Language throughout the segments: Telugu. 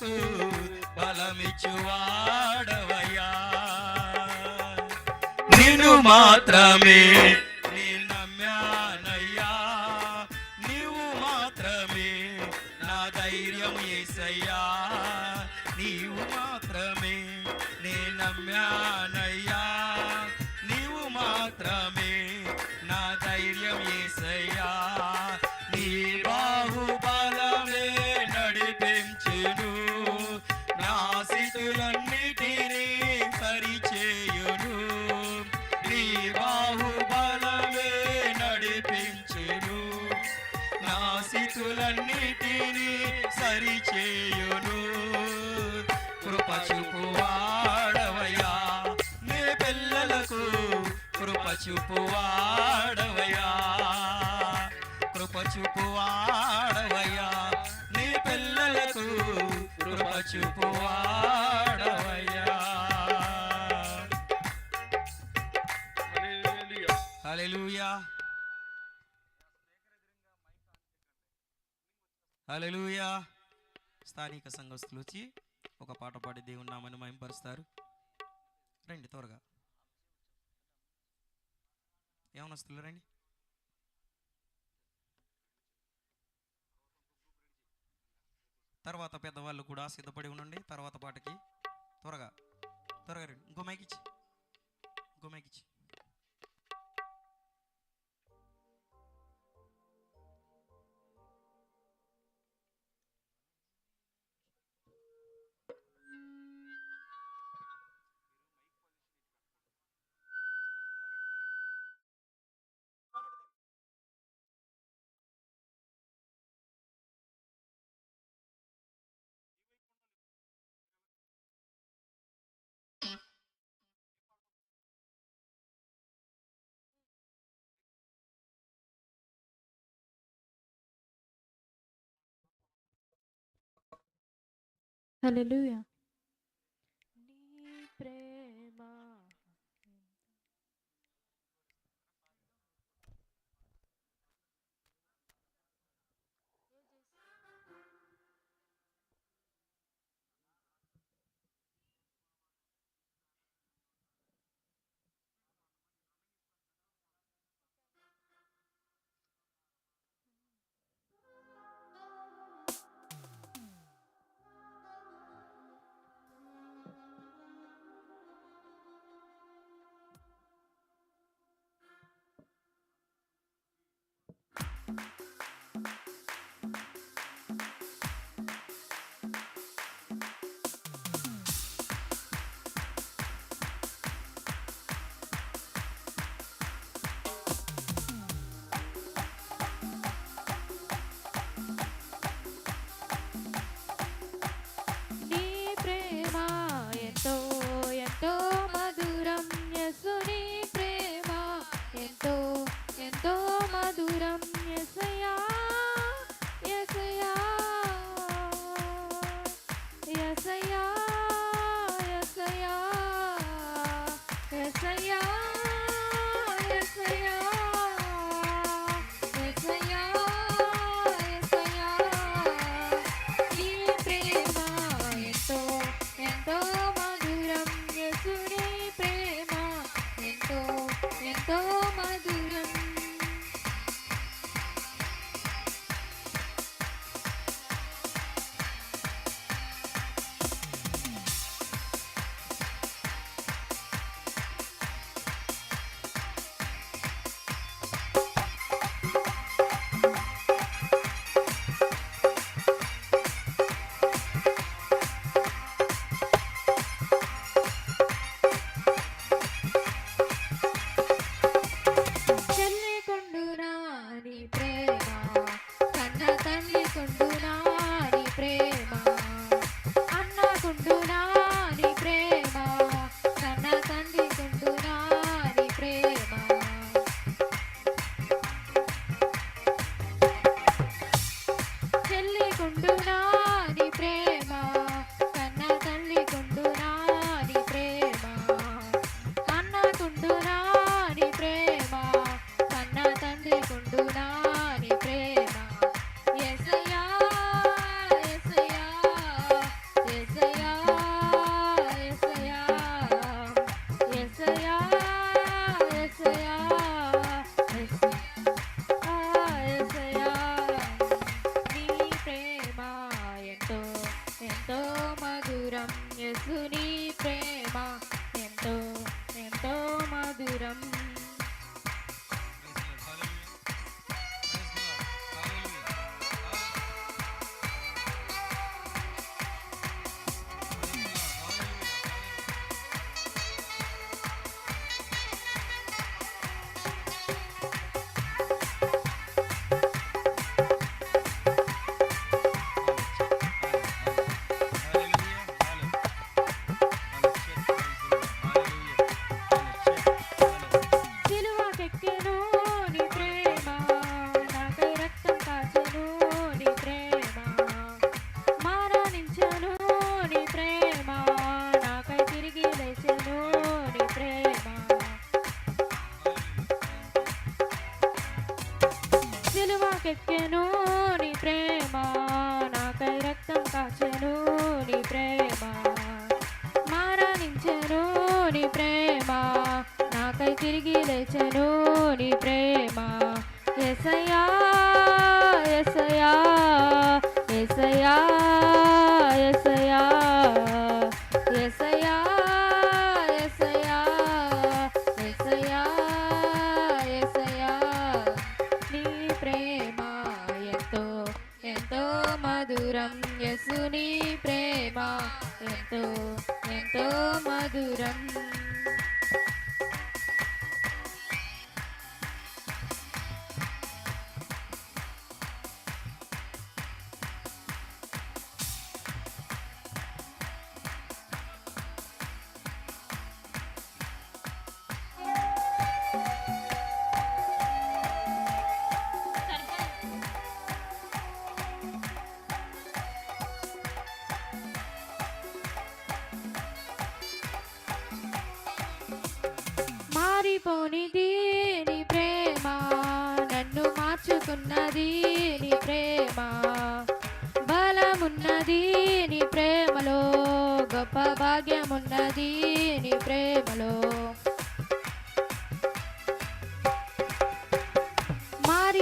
నాకు బలమిచ్చువాడవయ్యా. నిన్ను మాత్రమే చూపువాడవయా కృప చూపువాడవయా నీ పిల్లలకు కృప చూపువాడవయా హలెలుయా హలెలుయా స్థానిక సంఘస్థులు వచ్చి ఒక పాట పాడి దేవుని నామని మహింపరుస్తారు. రండి త్వరగా. ఏమనొస్తున్నారు రండి. తర్వాత పెద్దవాళ్ళు కూడా సిద్ధపడి ఉండండి తర్వాత పాటకి త్వరగా త్వరగా రండి. ఇంకో మైకిచ్చి ఇంకో మైకిచ్చి Hallelujah.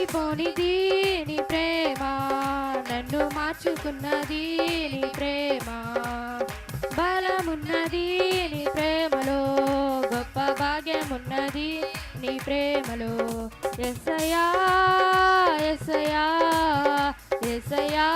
మారిపోనిది నీ ప్రేమ. నన్ను మార్చుకున్నది నీ ప్రేమ. బలమున్నది నీ ప్రేమలో. గొప్ప భాగ్యమున్నది నీ ప్రేమలో. ఎసయా ఎసయా ఎసయా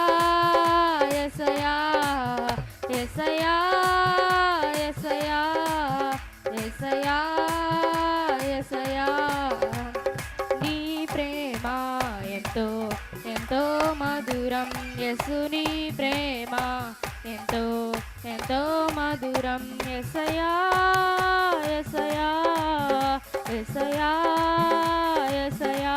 ఎంతో ఎంతో మధురం యసుని ప్రేమ. ఎంతో ఎంతో మధురం ఎసయా ఎసయా ఎసయా ఎసయా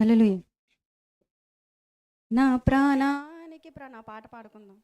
హల్లెలూయా. నా ప్రాణానికి ప్రాణ పాట పాడుకుందాం.